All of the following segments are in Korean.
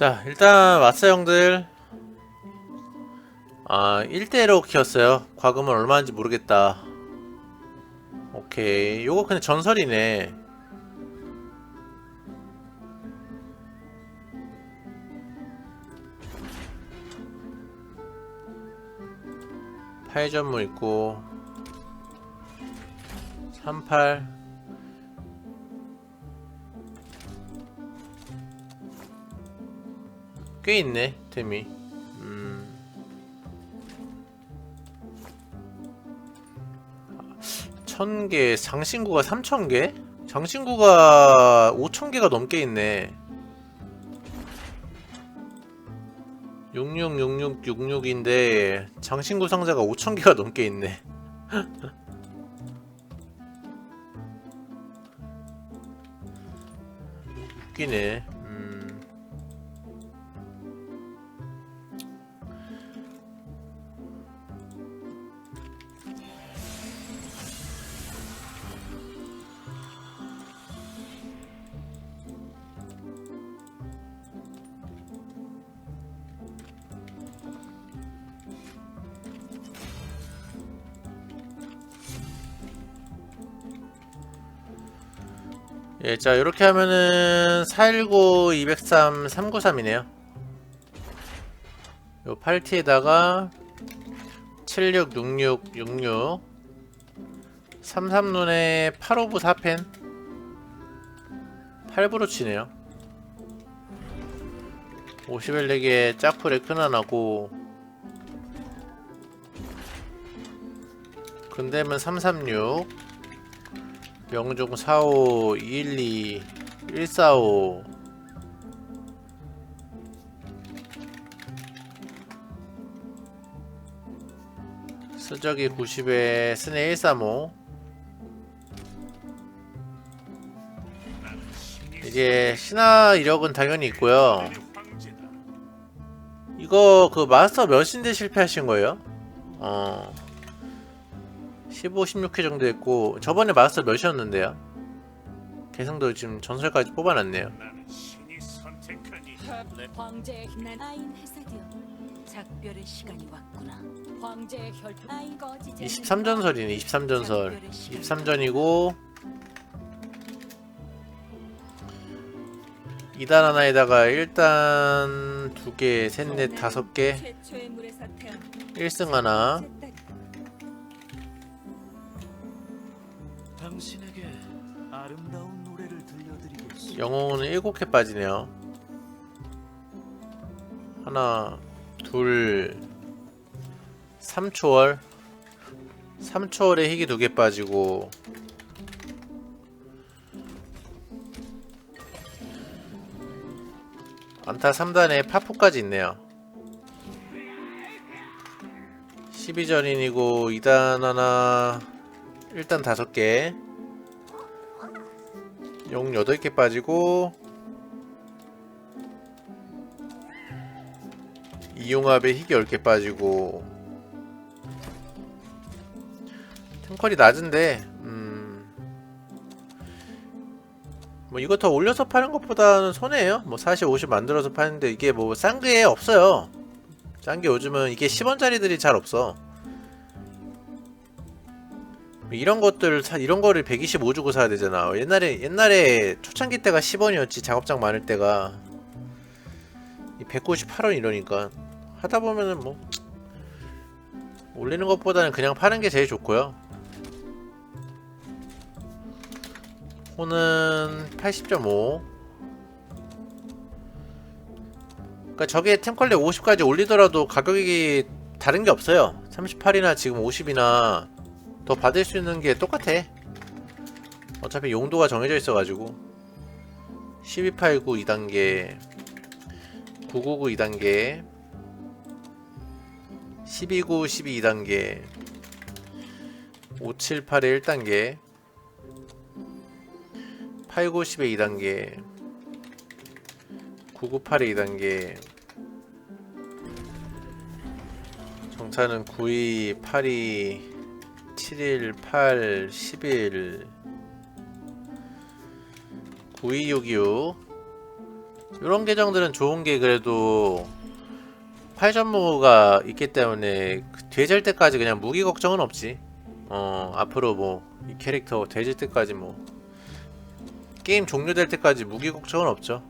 자 일단 마스 형들. 아 1대1로 키웠어요. 과금은 얼마인지 모르겠다. 오케이. 요거 그냥 전설이네. 파이전무 있고 38 꽤 있네 템이 음. 천개 장신구가 삼천 개? 장신구가 오천 개가 넘게 있네 666666인데 장신구 상자가 5천 개가 넘게 있네 웃기네 예, 자, 이렇게 하면은 419, 203, 393이네요. 요 8T에다가 76, 66, 66 33눈에 8호부 4펜 8부로 치네요. 51렉에 짝풀에 큰하나고 근대면 336 명중 45 212 145 스적이 90에 스네 135 이게 신화 이력은 당연히 있고요. 이거 그 마스터 몇인데 실패하신 거예요? 어 15, 16회 정도 했고 저번에 마스터 몇이었는데요? 개성도 지금 전설까지 뽑아놨네요. 나는 신이 선택하니 황제의 난 아인 해사디어 작별의 시간이 왔구나. 황제의 혈 아인 꺼지지 23전설이네 23전설. 23전이고 2단 하나에다가 1단 2개, 셋 넷 다섯 개. 최초의 물에서 태어난 1승 하나 당신에게 아름다운 노래를 들려드리겠소. 영웅은 7개 빠지네요. 하나 둘 3초월. 3초월에 희귀 2개 빠지고. 안타 3단에 파포까지 있네요. 12전인이고 2단 하나 1단 5개. 용 8개 빠지고 이용합에 희귀 10개 빠지고 템컬이 낮은데 음... 뭐 이거 더 올려서 파는 것보다는 손해예요. 뭐 40, 50 만들어서 파는데 이게 뭐 싼 게 없어요. 싼 게 요즘은 이게 10원짜리들이 잘 없어 이런 것들 사, 이런 거를 125 주고 사야 되잖아. 옛날에 옛날에 초창기 때가 10원이었지 작업장 많을 때가 이 198원 이러니까 하다 보면은 뭐 올리는 것보다는 그냥 파는 게 제일 좋고요. 호는 80.5. 그러니까 저게 템컬리 50까지 올리더라도 가격이 다른 게 없어요. 38이나 지금 50이나 더 받을 수 있는 게 똑같아. 어차피 용도가 정해져 있어가지고 1289 2단계 999 2단계 129 12 2단계 578에 1단계 89 10에 2단계 998에 2단계 정차는 92 82 7일, 8, 10일 9266 이런 계정들은 좋은 게 그래도 팔전무가 있기 때문에 그 되질 때까지 그냥 무기 걱정은 없지. 어 앞으로 뭐 이 캐릭터 되질 때까지 뭐 게임 종료될 때까지 무기 걱정은 없죠.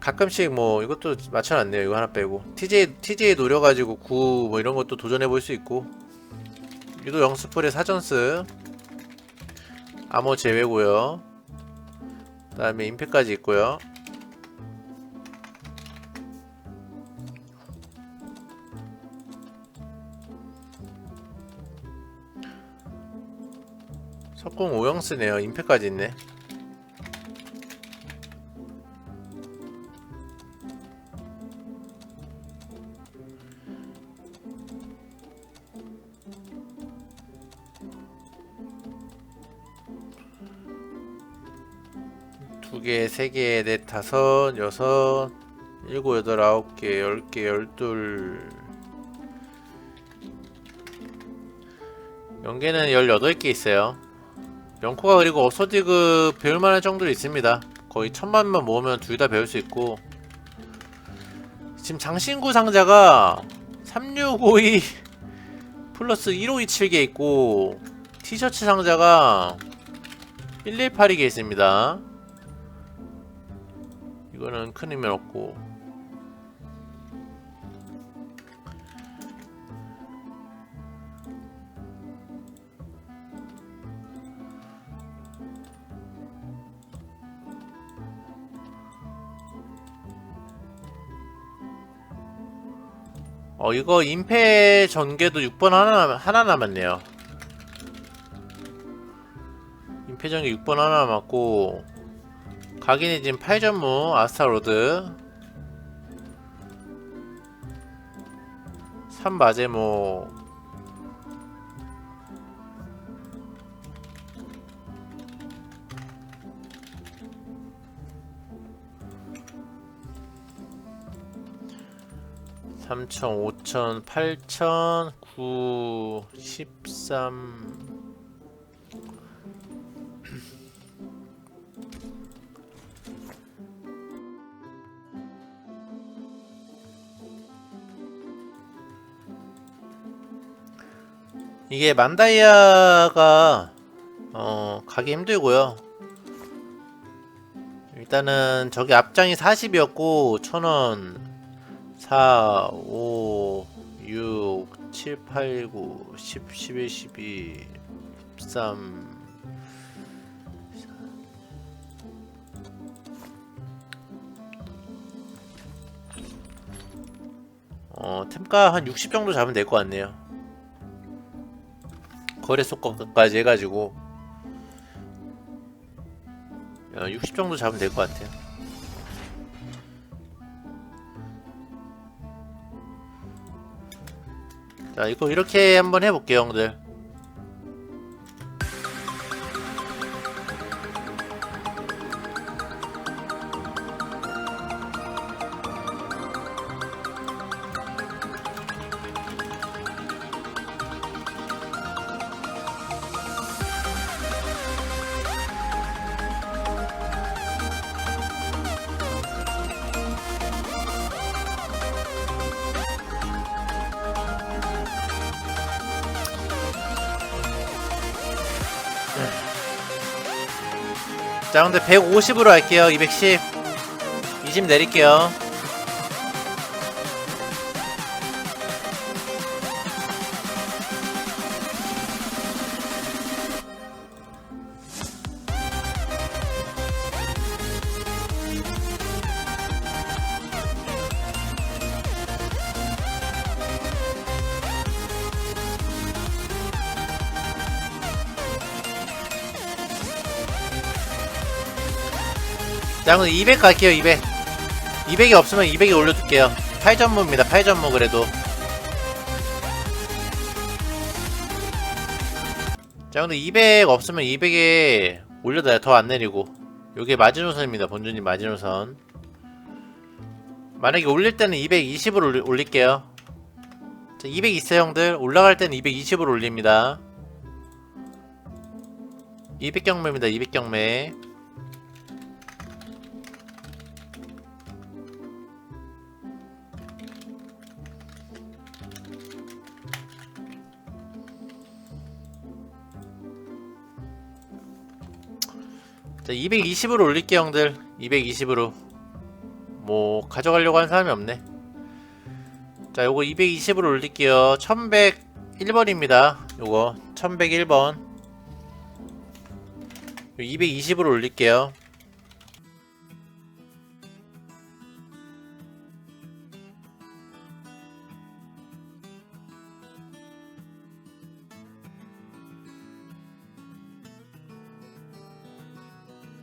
가끔씩 뭐 이것도 맞춰놨네요. 이거 하나 빼고 TJ TJ 노려가지고 구 뭐 이런 것도 도전해 볼 수 있고 유도 영스풀의 사전스 암호 제외고요. 그 다음에 임팩까지 있고요. 석궁 5형 쓰네요. 임팩까지 있네. 두 개, 세 개, 넷, 다섯, 여섯, 일곱, 여덟, 아홉 개, 열 개, 열둘. 연계는 열여덟 개 있어요. 명코가 그리고 어서디그 배울 만한 정도 있습니다. 거의 천만만 모으면 둘 다 배울 수 있고. 지금 장신구 상자가 3652 플러스 1527개 있고 티셔츠 상자가 1182개 있습니다. 이거는 큰 의미 없고 어 이거 임페 전개도 6번 하나 남- 하나 남았네요. 임페 전개 6번 하나 남았고 각인이 지금 8전무 아스타로드 3 마제모 삼천, 오천, 팔천, 구, 십삼. 이게 만다이아가 어 가기 힘들고요. 일단은 저기 앞장이 40이었고 1000원 4, 5, 6, 7, 8, 9, 10, 11, 12, 13 어, 템가 한 60 정도 잡으면 될 것 같네요. 거래소 거까지 해가지고 어, 60 정도 잡으면 될 것 같아요. 자 이거 이렇게 한번 해볼게요 형들 자 근데 150으로 할게요. 210 20 내릴게요 자 그럼 200 갈게요 200 200이 없으면 200에 올려둘게요. 8전무입니다 8전무 그래도. 자 근데 200 없으면 200에 올려놔요 더 안 내리고. 요게 마지노선입니다 본주님 마지노선. 만약에 올릴 때는 220으로 올리, 올릴게요. 자, 200 있어요 형들. 올라갈 때는 220으로 올립니다. 200경매입니다 200경매 자 220으로 올릴게 형들. 220으로. 뭐 가져가려고 하는 사람이 없네. 자 요거 220으로 올릴게요. 1101번입니다. 요거 1101번. 220으로 올릴게요